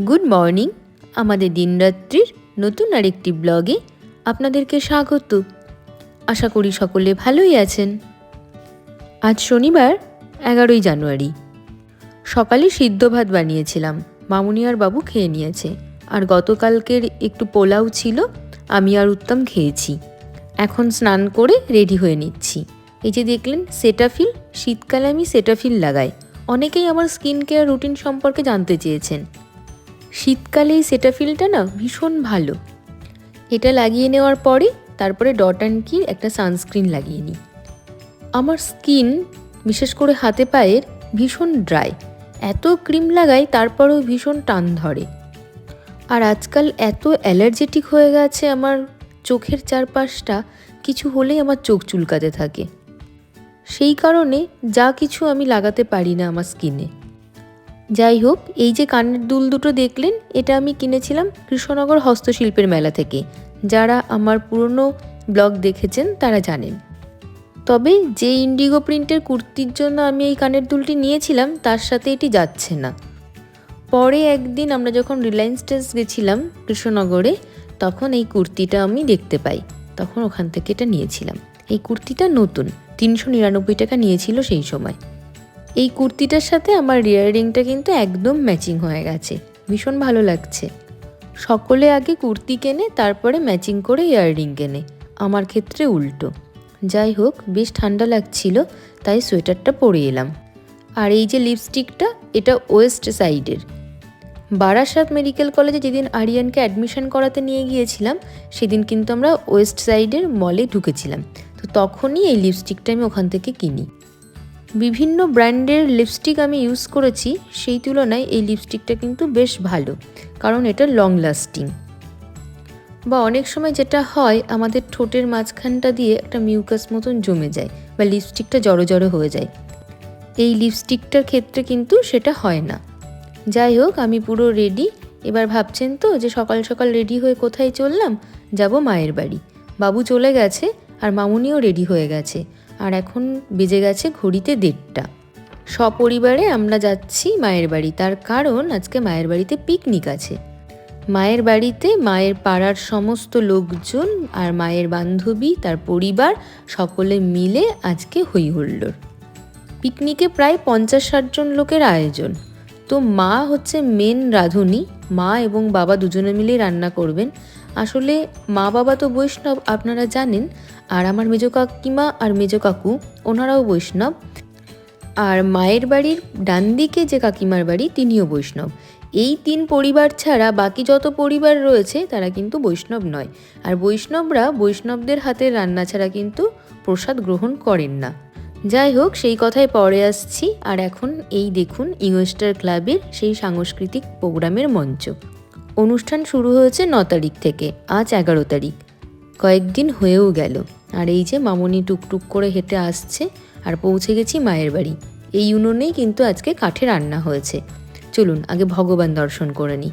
Good morning আমাদের দিনরাত্রির নতুন আরেকটি ব্লগে আপনাদেরকে স্বাগত। আশা করি সকলে ভালোই আছেন। আজ শনিবার, এগারোই জানুয়ারি। সকালে সিদ্ধ ভাত বানিয়েছিলাম। মামুনি আর বাবু খেয়ে নিয়েছে। আর গতকালকের একটু পোলাও ছিল, আমি আর উত্তম খেয়েছি। এখন স্নান করে রেডি হয়ে নিচ্ছি। এই যে দেখলেন সেটাফিল শীতকালে আমি সেটাফিল লাগাই। অনেকেই আমার স্কিন কেয়ার রুটিন সম্পর্কে জানতে চেয়েছেন। শীতকালে এই সেটাফিলটা না ভীষণ ভালো। এটা লাগিয়ে নেওয়ার পরে তারপরে ডট অ্যান্ড কির একটা সানস্ক্রিন লাগিয়ে নিই। আমার স্কিন বিশেষ করে হাতে পায়ের, ভীষণ ড্রাই এত ক্রিম লাগাই তারপরেও ভীষণ টান ধরে। আর আজকাল এত অ্যালার্জেটিক হয়ে গেছে আমার চোখের চারপাশটা, কিছু হলেই আমার চোখ চুলকাতে থাকে। সেই কারণে যা কিছু আমি লাগাতে পারি না আমার স্কিনে যাই হোক, এই যে কানের দুল দুটো দেখলেন, এটা আমি কিনেছিলাম কৃষ্ণনগর হস্তশিল্পের মেলা থেকে। যারা আমার পুরনো ব্লগ দেখেছেন, তারা জানেন। তবে যে ইন্ডিগো প্রিন্টের কুর্তির জন্য আমি এই কানের দুলটি নিয়েছিলাম, তার সাথে এটি যাচ্ছে না। পরে একদিন আমরা যখন রিলায়েন্স টেস গেছিলাম কৃষ্ণনগরে, তখন এই কুর্তিটা আমি দেখতে পাই। তখন ওখান থেকে এটা নিয়েছিলাম। এই কুর্তিটা নতুন, তিনশো নিরানব্বই টাকা নিয়েছিল সেই সময়। এই কুর্তিটার সাথে আমার রিয়ারিংটা কিন্তু একদম ম্যাচিং হয়ে গেছে। ভীষণ ভালো লাগছে। সকলে আগে কুর্তি কেনে, তারপরে ম্যাচিং করে ইয়াররিং কেনে। আমার ক্ষেত্রে উল্টো। যাই হোক, বেশ ঠান্ডা লাগছিল, তাই সোয়েটারটা পরে এলাম। আর এই যে লিপস্টিকটা এটা ওয়েস্ট সাইডের। বারাসাত মেডিকেল কলেজে যেদিন আরিয়ানকে অ্যাডমিশন করাতে নিয়ে গিয়েছিলাম, সেদিন কিন্তু আমরা ওয়েস্ট সাইডের মলে ঢুকেছিলাম। তো তখনই এই লিপস্টিকটা আমি ওখান থেকে কিনি। বিভিন্ন ব্র্যান্ডের লিপস্টিক আমি ইউজ করেছি, সেই তুলনায় এই লিপস্টিকটা কিন্তু বেশ ভালো, কারণ এটা লং লাস্টিং বা অনেক সময় যেটা হয়, আমাদের ঠোঁটের মাঝখানটা দিয়ে একটা মিউকাস মতন জমে যায় বা লিপস্টিকটা জড়ো জড়ো হয়ে যায়। এই লিপস্টিকটার ক্ষেত্রে কিন্তু সেটা হয় না। যাই হোক, আমি পুরো রেডি এবার ভাবছেন তো যে সকাল সকাল রেডি হয়ে কোথায় চললাম? যাব মায়ের বাড়ি। বাবু চলে গেছে, আর মামুনিও রেডি হয়ে গেছে। আর এখন বেজে গেছে ঘড়িতে দেড়টা। সপরিবারে আমরা যাচ্ছি মায়ের বাড়ি, তার কারণ আজকে মায়ের বাড়িতে পিকনিক আছে। মায়ের বাড়িতে মায়ের পাড়ার সমস্ত লোকজন আর মায়ের বান্ধবী, তার পরিবার সকলে মিলে আজকে হই হুল্লোড় পিকনিকে প্রায় পঞ্চাশ ষাটজন লোকের আয়োজন। তো মা হচ্ছে মেন রাঁধুনি, মা এবং বাবা দুজনে মিলেই রান্না করবেন। আসলে মা বাবা তো বৈষ্ণব, আপনারা জানেন। আর আমার মেজো কাকিমা আর মেজো কাকু, ওনারাও বৈষ্ণব। আর মায়ের বাড়ির ডান দিকে যে কাকিমার বাড়ি, তিনিও বৈষ্ণব। এই তিন পরিবার ছাড়া বাকি যত পরিবার রয়েছে, তারা কিন্তু বৈষ্ণব নয়। আর বৈষ্ণবরা বৈষ্ণবদের হাতের রান্না ছাড়া কিন্তু প্রসাদ গ্রহণ করেন না। যাই হোক, সেই কথায় পরে আসছি। আর এখন এই দেখুন ইংস্টার ক্লাবের সেই সাংস্কৃতিক প্রোগ্রামের মঞ্চ। অনুষ্ঠান শুরু হয়েছে ন তারিখ থেকে, আজ এগারো তারিখ। কয়েকদিন হয়েও গেল। আর এই যে মামনি টুকটুক করে হেঁটে আসছে, আর পৌঁছে গেছি মায়ের বাড়ি। এই উনুনেই কিন্তু আজকে কাঠে রান্না হয়েছে। চলুন, আগে ভগবান দর্শন করে নিই।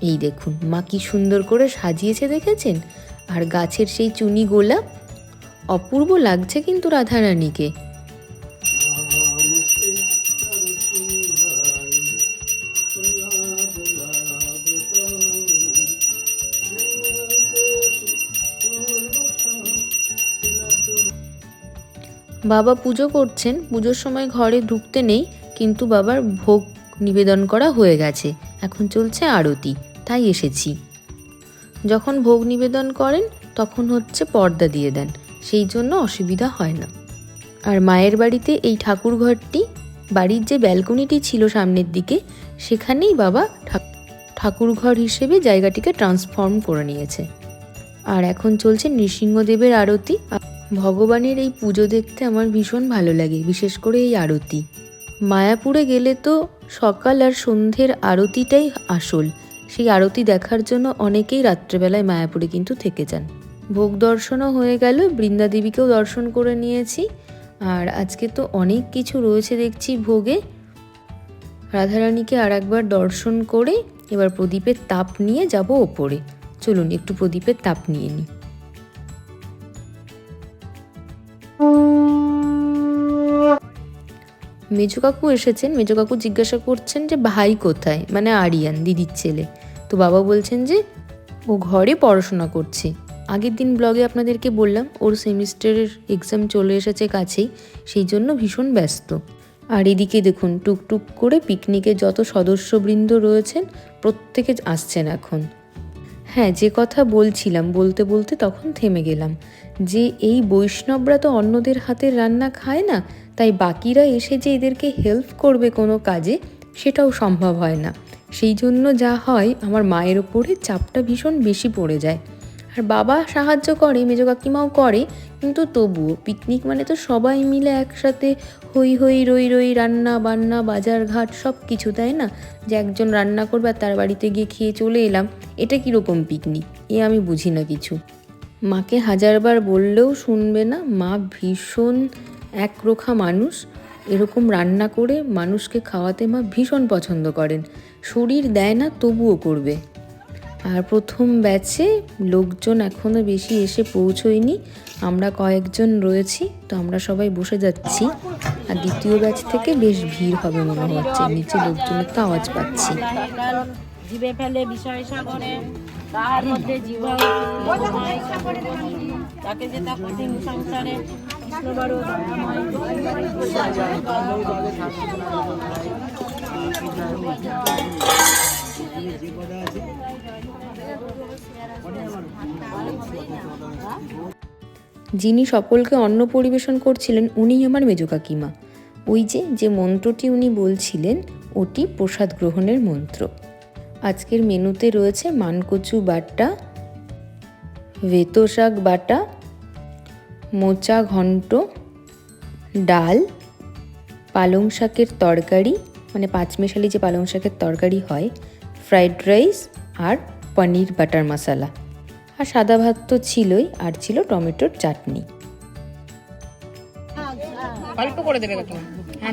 এই দেখুন, মা কি সুন্দর করে সাজিয়েছে দেখেছেন? আর গাছের সেই চুনি গোলাপ? অপূর্ব লাগছে কিন্তু রাধারানীকে। বাবা পুজো করছেন, পুজোর সময় ঘরে ঢুকতে নেই, কিন্তু বাবার ভোগ নিবেদন করা হয়ে গেছে। এখন চলছে আরতি, তাই এসেছি। যখন ভোগ নিবেদন করেন, তখন হচ্ছে পর্দা দিয়ে দেন, সেই জন্য অসুবিধা হয় না। আর মায়ের বাড়িতে এই ঠাকুর ঘরটি বাড়ির যে ব্যালকনিটি ছিল সামনের দিকে, সেখানেই বাবা ঠাকুর ঘর হিসেবে জায়গাটিকে ট্রান্সফর্ম করে নিয়েছে। আর এখন চলছে নৃসিংহদেবের আরতি ভগবানের এই পুজো দেখতে আমার ভীষণ ভালো লাগে, বিশেষ করে এই আরতি। মায়াপুরে গেলে তো সকাল আর সন্ধ্যের আরতিটাই আসল। সেই আরতি দেখার জন্য অনেকেই রাত্রেবেলায় মায়াপুরে কিন্তু থেকে যান। ভোগ দর্শনও হয়ে গেল, বৃন্দাদেবীকেও দর্শন করে নিয়েছি। আর আজকে তো অনেক কিছু রয়েছে দেখছি ভোগে। রাধারানীকে আর একবার দর্শন করে এবার প্রদীপের তাপ নিয়ে যাব ওপরে। চলুন, একটু প্রদীপের তাপ নিয়ে নিই। মেজো কাকু এসেছেন, মেজো কাকু জিজ্ঞাসা করছেন যে ভাই কোথায়? মানে আরিয়ান, দিদির ছেলে। তো বাবা বলছেন যে ও ঘরে পড়াশোনা করছে। আগের দিন ব্লগে আপনাদেরকে বললাম, ওর সেমিস্টারের এক্সাম চলে এসেছে কাছেই, সেই জন্য ভীষণ ব্যস্ত। আর এদিকে দেখুন, টুকটুক করে পিকনিকে যত সদস্যবৃন্দ রয়েছেন, প্রত্যেকে আসছেন এখন। হ্যাঁ যে কথা বলছিলাম, বলতে বলতে তখন থেমে গেলাম। যে এই বৈষ্ণবরা তো অন্যদের হাতের রান্না খায় না তাই বাকিরা এসে যে এদেরকে হেল্প করবে কোনো কাজে, সেটাও সম্ভব হয় না। সেই জন্য যা হয়, আমার মায়ের ওপরে চাপটা ভীষণ বেশি পড়ে যায়। আর বাবা সাহায্য করে, মেজো কাকিমাও করে, কিন্তু তবুও পিকনিক মানে তো সবাই মিলে একসাথে হই হই রই রই রান্না বান্না, বাজার ঘাট সব কিছু, তাই না? যে একজন রান্না করবে আর তার বাড়িতে গিয়ে খেয়ে চলে এলাম, এটা কীরকম পিকনিক এ আমি বুঝি না কিছু। মাকে হাজারবার বললেও শুনবে না, মা ভীষণ একরোখা মানুষ এরকম রান্না করে মানুষকে খাওয়াতে মা ভীষণ পছন্দ করেন। শরীর দেয় না, তবুও করবে। আর প্রথম ব্যাচে লোকজন এখনও বেশি এসে পৌঁছয়নি। আমরা কয়েকজন রয়েছি, তো আমরা সবাই বসে যাচ্ছি। আর দ্বিতীয় ব্যাচ থেকে বেশ ভিড় হবে মনে হচ্ছে। নিচে লোকজনের তো আওয়াজ পাচ্ছি। তাকে যে তা কঠিন সংসারে যিনি সকলকে অন্ন পরিবেশন করছিলেন উনি আমার মেজো কাকিমা। ওই যে যে মন্ত্রটি উনি বলছিলেন, ওটি প্রসাদ গ্রহণের মন্ত্র। আজকের মেনুতে রয়েছে মানকচু বাটা ভেতো শাক বাটা মোচা ঘন্ট ডাল পালং শাকের তরকারি মানে পাঁচমেশালি যে পালং শাকের তরকারি হয় ফ্রাইড রাইস আর পনির বাটার মশলা। আর সাদা ভাত তো ছিলই আর ছিল টমেটোর চাটনি। অল্প করে দেবে কত হ্যাঁ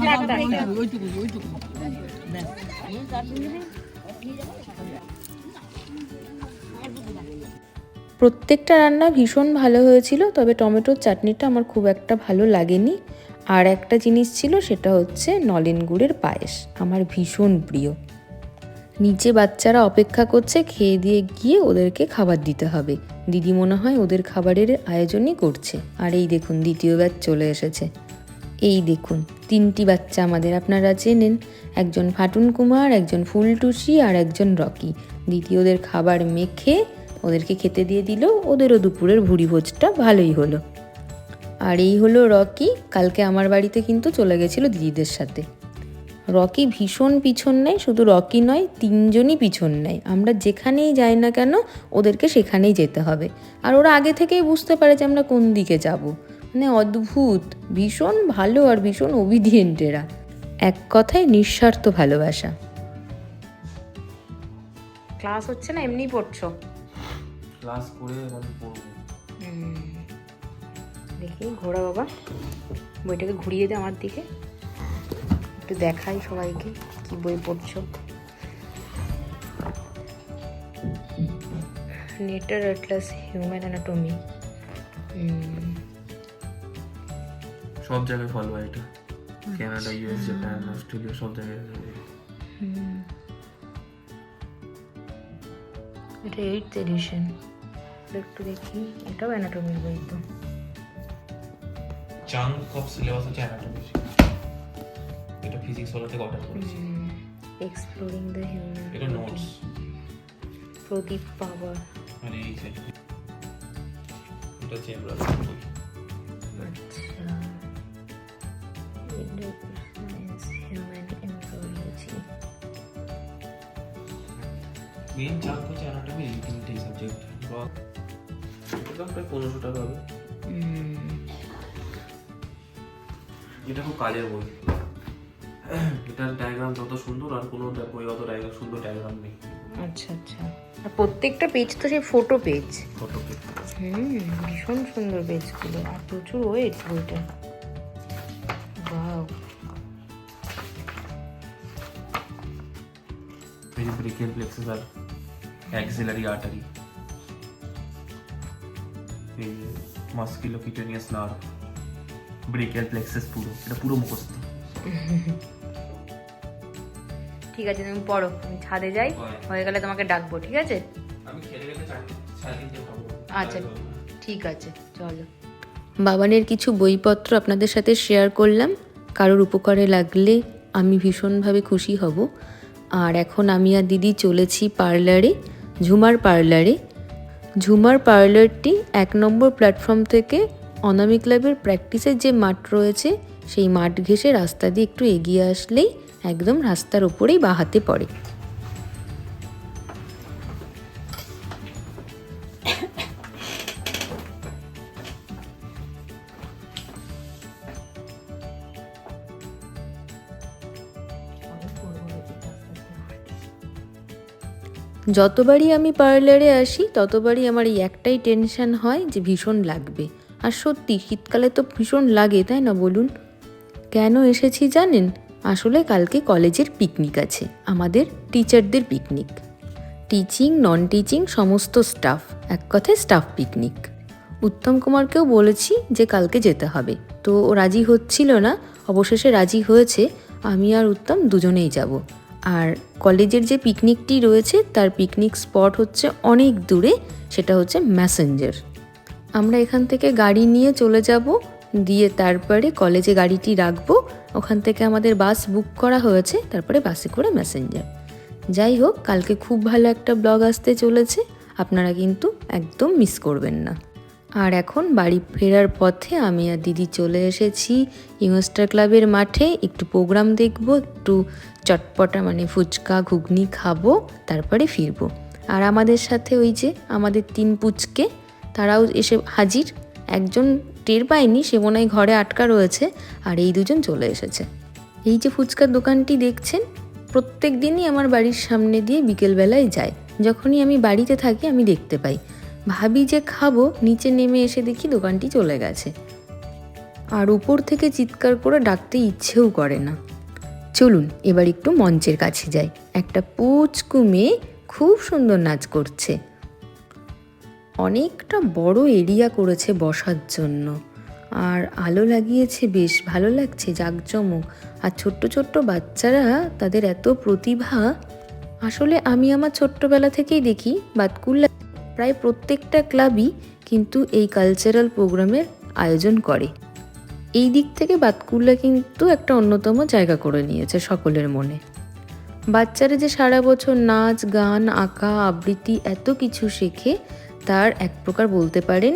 প্রত্যেকটা রান্না ভীষণ ভালো হয়েছিল, তবে টমেটোর চাটনিটা আমার খুব একটা ভালো লাগেনি। আর একটা জিনিস ছিল, সেটা হচ্ছে নলেন গুড়ের পায়েস, আমার ভীষণ প্রিয়। নিচে বাচ্চারা অপেক্ষা করছে, খেয়ে দিয়ে গিয়ে ওদেরকে খাবার দিতে হবে। দিদি মনে হয় ওদের খাবারের আয়োজনই করছে। আর এই দেখুন, দ্বিতীয় ব্যাচ চলে এসেছে। এই দেখুন, তিনটি বাচ্চা আমাদের আপনারা চেনেন। একজন ফাটুন কুমার একজন ফুলটুসি আর একজন রকি। দ্বিতীয়দের খাবার মেখে ওদেরকে খেতে দিয়ে দিল, ওদেরও দুপুরের ভুড়ি ভোজটা ভালোই হলো। আর এই হলো রকি, কালকে আমার বাড়িতে কিন্তু চলে গেছিল দিদিদের সাথে। রকি ভীষণ পিছন নেয়, শুধু রকি নয়, তিনজনই পিছন নেয়। আমরা যেখানেই যাই না কেন, ওদেরকে সেখানেই যেতে হবে। আর ওরা আগে থেকেই বুঝতে পারে যে আমরা কোন দিকে যাব। মানে অদ্ভুত, ভীষণ ভালো আর ভীষণ ওবিডিয়েন্ট এরা। এক কথায় নিঃস্বার্থ ভালোবাসা। ক্লাস হচ্ছে না, এমনি পড়ছো? ক্লাস করে এবার পড়ব। দেখি ঘোরা বাবা বইটাকে ঘুরিয়ে দে আমার দিকে। একটু দেখাই সবাইকে কি বই পড়ছো। Netter atlas human anatomy. সব জায়গায় ফলো হয় এটা। কানাডা ইউএস জাপান অস্ট্রেলিয়া সব জায়গায় এটা এইট এডিশন একটু দেখি। এটাও অ্যানাটমির বই তো। চাঙ্ক অফ সিলেবাস হচ্ছে অ্যানাটমি এটা ফিজিক্স ওয়ালা থেকে অর্ডার করেছি। এক্সপ্লোরিং দ্য হিউম্যান এটা নোটস প্রদীপ পাওয়ার। মানে এই সাইড এটা জেনারেল আচ্ছা। হিউম্যান এমব্রয়োলজি মেন চাঙ্ক হচ্ছে অ্যানাটমি এই তিনটেই সাবজেক্ট এটা প্রায় পনেরোশো টাকা হবে। এটা খুব কাজের বই। এটার ডায়াগ্রাম যত সুন্দর আর কোনো বই অত ডায়াগ্রাম সুন্দর ডায়াগ্রাম নেই। আচ্ছা আচ্ছা। আর প্রত্যেকটা পেজ তো সেই ফটো পেজ ফটো হুম ভীষণ সুন্দর পেজগুলো আর প্রচুর ওয়েট বইটা। যে ব্রেকিয়াল প্লেক্সাস আর অ্যাক্সিলারি আর্টারি এই যে মাস্কিলোকিটেনিয়াস নার্ভ ব্রেকিয়াল প্লেক্সাস পুরো এটা পুরো মুখস্থ। ঠিক আছে তুমি পড়ো আমি ছাদে যাই হয়ে। গেলে তোমাকে ডাকবো ঠিক আছে? আচ্ছা ঠিক আছে চলো। বাবানের কিছু বইপত্র আপনাদের সাথে শেয়ার করলাম। কারোর উপকারে লাগলে আমি ভীষণভাবে খুশি হব। আর এখন আমি আর দিদি চলেছি পার্লারে ঝুমার পার্লারে ঝুমার পার্লারটি এক নম্বর প্ল্যাটফর্ম থেকে অনামি ক্লাবের প্র্যাকটিসের যে মাঠ রয়েছে, সেই মাঠ ঘেঁষে রাস্তা দিয়ে একটু এগিয়ে আসলেই একদম রাস্তার ওপরেই বাহাতে পড়ে। যতবারই আমি পার্লারে আসি, ততবারই আমার এই একটাই টেনশন হয় যে ভীষণ লাগবে। আর সত্যি, শীতকালে তো ভীষণ লাগে, তাই না বলুন? কেন এসেছি জানেন? আসলে কালকে কলেজের পিকনিক আছে, আমাদের টিচারদের পিকনিক। টিচিং নন টিচিং সমস্ত স্টাফ, এক কথায় স্টাফ পিকনিক। উত্তম কুমারকেও বলেছি যে কালকে যেতে হবে। তো রাজি হচ্ছিল না, অবশেষে রাজি হয়েছে, আমি আর উত্তম দুজনেই যাব। আর কলেজের যে পিকনিকটি রয়েছে, তার পিকনিক স্পট হচ্ছে অনেক দূরে, সেটা হচ্ছে ম্যাসেঞ্জার। আমরা এখান থেকে গাড়ি নিয়ে চলে যাব, দিয়ে তারপরে কলেজে গাড়িটি রাখব। ওখান থেকে আমাদের বাস বুক করা হয়েছে, তারপরে বাসে করে ম্যাসেঞ্জার। যাই হোক, কালকে খুব ভালো একটা ব্লগ আসতে চলেছে। আপনারা কিন্তু একদম মিস করবেন না। আর এখন বাড়ি ফেরার পথে আমি আর দিদি চলে এসেছি ইংস্টার ক্লাবের মাঠে। একটু প্রোগ্রাম দেখব, একটু চটপটা মানে ফুচকা, ঘুগনি খাব, তারপরে ফিরবো। আর আমাদের সাথে ওই যে আমাদের তিন পুচকে, তারাও এসে হাজির। একজন টের পায়নি, সে মনে হয় ঘরে আটকা রয়েছে, আর এই দুজন চলে এসেছে। এই যে ফুচকার দোকানটি দেখছেন, প্রত্যেক দিনই আমার বাড়ির সামনে দিয়ে বিকেলবেলায় যায়। যখনই আমি বাড়িতে থাকি, আমি দেখতে পাই। ভাবি যে খাব, নিচে নেমে এসে দেখি দোকানটি চলে গেছে। আর উপর থেকে চিৎকার করে ডাকতে ইচ্ছেও করে না। চলুন, এবার একটু মঞ্চের কাছে যাই। একটা পুচকু মেয়ে খুব সুন্দর নাচ করছে। অনেকটা বড় এরিয়া করেছে বসার জন্য। আর আলো লাগিয়েছে, বেশ ভালো লাগছে, জাঁকজমক। আর ছোট্ট ছোট্ট বাচ্চারা তাদের এত প্রতিভা। আসলে আমি আমার ছোট্টবেলা থেকেই দেখি, বাতকুল্লা প্রায় প্রত্যেকটা ক্লাবই কিন্তু এই কালচারাল প্রোগ্রামের আয়োজন করে। এই দিক থেকে বাতকুল্লা কিন্তু একটা অন্যতম জায়গা করে নিয়েছে সকলের মনে। বাচ্চারা যে সারা বছর নাচ, গান, আঁকা, আবৃত্তি এত কিছু শেখে, তার এক প্রকার বলতে পারেন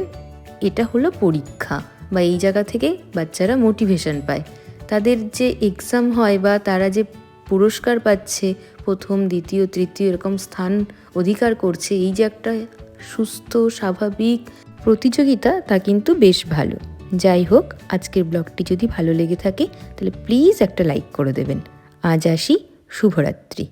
এটা হলো পরীক্ষা বা এই জায়গা থেকে বাচ্চারা মোটিভেশন পায়। তাদের যে এক্সাম হয় বা তারা যে পুরস্কার পাচ্ছে, প্রথম, দ্বিতীয়, তৃতীয় এরকম স্থান অধিকার করছে, এই যে একটা সুস্থ, স্বাভাবিক প্রতিযোগিতা, তা কিন্তু বেশ ভালো। যাই হোক, আজকের ব্লগটি যদি ভালো লেগে থাকে, তাহলে প্লিজ একটা লাইক করে দেবেন। আজ আসি, শুভরাত্রি।